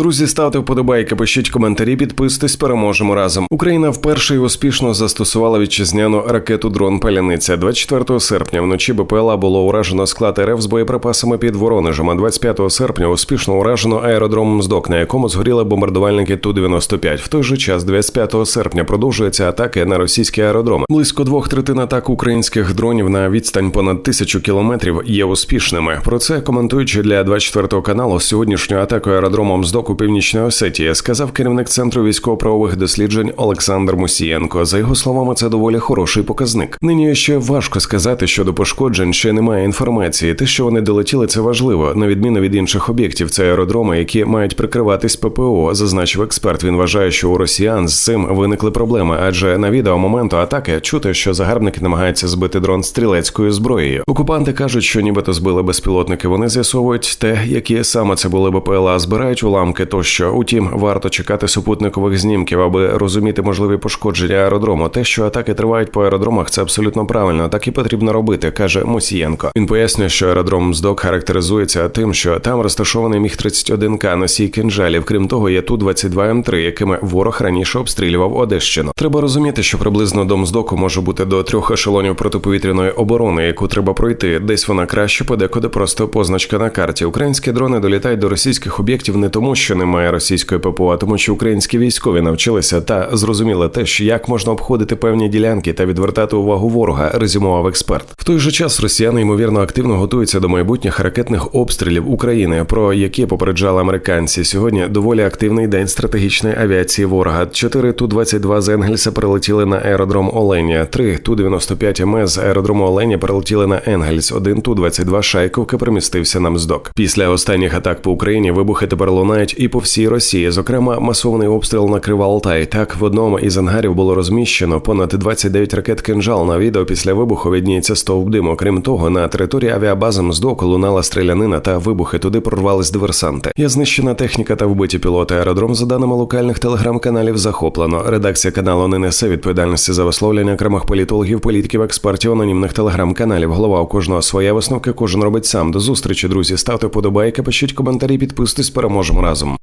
Друзі, ставте вподобайки, пишіть коментарі, підписуйтесь, переможемо разом. Україна вперше і успішно застосувала вітчизняну ракету дрон Паляниця. 24 серпня вночі БПЛА було уражено склад РФ з боєприпасами під Воронежем. А 25 серпня успішно уражено аеродром Мздок, на якому згоріли бомбардувальники Ту 95 В той же час, 25 серпня, продовжуються атаки на російські аеродроми. Близько двох третин атак українських дронів на відстань понад тисячу кілометрів є успішними. Про це коментуючи для 24 каналу сьогоднішню атаку аеродрому Мздок у північній Осетії, сказав керівник центру військово-правових досліджень Олександр Мусієнко. За його словами, це доволі хороший показник. Нині ще важко сказати щодо пошкоджень, ще немає інформації. Те, що вони долетіли, це важливо, на відміну від інших об'єктів. Це аеродроми, які мають прикриватись ППО, зазначив експерт. Він вважає, що у росіян з цим виникли проблеми, адже на відео моменту атаки чути, що загарбники намагаються збити дрон стрілецькою зброєю. Окупанти кажуть, що нібито збили безпілотники. Вони з'ясовують те, які саме це були БПЛА, збирають уламки тощо. Утім, варто чекати супутникових знімків, аби розуміти можливі пошкодження аеродрому. Те, що атаки тривають по аеродромах, це абсолютно правильно. Так і потрібно робити, каже Мусієнко. Він пояснює, що аеродром Мздок характеризується тим, що там розташований міг 31 к носій кинжалів. Крім того, є ту 22 М3, якими ворог раніше обстрілював Одещину. Треба розуміти, що приблизно до Мздоку може бути до трьох ешелонів протиповітряної оборони, яку треба пройти. Десь вона краще, подекуди просто позначка на карті. Українські дрони долітають до російських об'єктів не тому, що немає російської ППО, тому, що українські військові навчилися та зрозуміли те, що як можна обходити певні ділянки та відвертати увагу ворога, резюмував експерт. В той же час росіяни ймовірно активно готуються до майбутніх ракетних обстрілів України, про які попереджали американці. Сьогодні доволі активний день стратегічної авіації ворога. Чотири ту 22 з Енгельса прилетіли на аеродром Оленя. Три ту 95 МС з аеродрому Оленя прилетіли на Енгельс. Один ту 22 Шайковки примістився на мздок. Після останніх атак по Україні вибухи тепер лунають і по всій Росії. Зокрема, масований обстріл накрив Алтай. Так в одному із ангарів було розміщено понад 29 ракет кинжал. На відео після вибуху відніється стовп диму. Крім того, на території авіабази Мздоку лунала стрілянина та вибухи. Туди прорвались диверсанти. Є знищена техніка та вбиті пілоти. Аеродром, за даними локальних телеграм-каналів, захоплено. Редакція каналу не несе відповідальності за висловлення окремих політологів, політиків, експертів, анонімних телеграм-каналів. Голова у кожного своя висновки, кожен робить сам. До зустрічі, друзі. Ставте вподобайки, пишіть коментарі, підписуйтесь, переможемо разом. lazım.